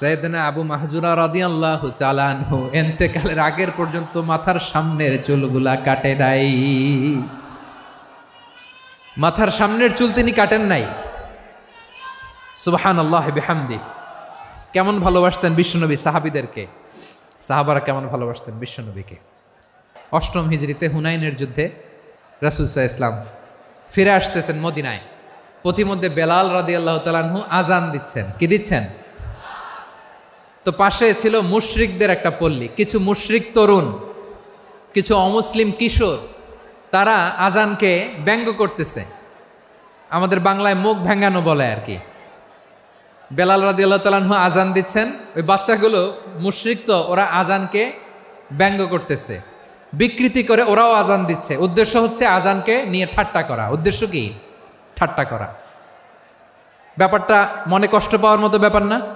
সৈয়দনা আবু মাহজুরা রাদিয়াল্লাহু চালানহু এন্তেকালের আগের পর্যন্ত মাথার সামনের চুলগুলা কাটে নাই। মাথার সামনের চুল তিনি কাটেন নাই। সুবহান আল্লাহ বিহামদি। কেমন ভালোবাসতেন বিশ্বনবী সাহাবিদেরকে? সাহাবারা কেমন ভালোবাসতেন বিশ্বনবীকে? অষ্টম হিজড়িতে হুনাইনের যুদ্ধে রাসুলসাহ ইসলাম ফিরে আসতেছেন মদিনায়। পথিমধ্যে বেলাল রাদি আল্লাহ তালানহু আজান দিচ্ছেন। কি দিচ্ছেন? তো পাশে ছিল মুশরিকদের একটা পল্লী। কিছু মুশরিক তরুণ, কিছু অমুসলিম কিশোর, তারা আজানকে ব্যঙ্গ করতেছে। আমাদের বাংলায় মুখ ভেঙ্গানো বলে আর কি। বেলাল রাদি আল্লাহ তালাহু আজান দিচ্ছেন। ওই বাচ্চাগুলো মুশরিক তো, ওরা আজানকে ব্যঙ্গ করতেছে। বিকৃতি করে ওরাও আজান দিচ্ছে। উদ্দেশ্য হচ্ছে আজানকে নিয়ে ঠাট্টা করা। উদ্দেশ্য কি? ঠাট্টা করা। ব্যাপারটা মনে কষ্ট পাওয়ার মতো ব্যাপার না।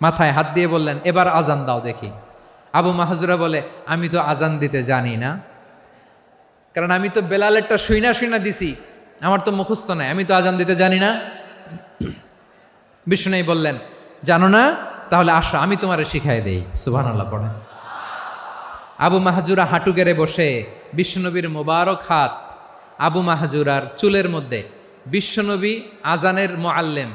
মাথায় হাত দিয়ে বললেন, এবার আজান দাও দেখি। আবু মাহাজুরা বলে, আমি তো আজান দিতে জানি না। কারণ আমি তো বেলালেরটা শুইনা শুইনা দিছি। আমার তো মুখস্থ নাই, আমি তো আজান দিতে জানি না। বিষ্ণু বললেন, জানো না? তাহলে আসো, আমি তোমারে শিখাই দেই। সুবহান আল্লাহ পড়েন। আবু মাহাজুরা হাঁটু গেড়ে বসে বিশ্বনবীর মোবারক হাত আবু মাহাজুরার চুলের মধ্যে। বিশ্বনবী আজানের মোয়াল্লেম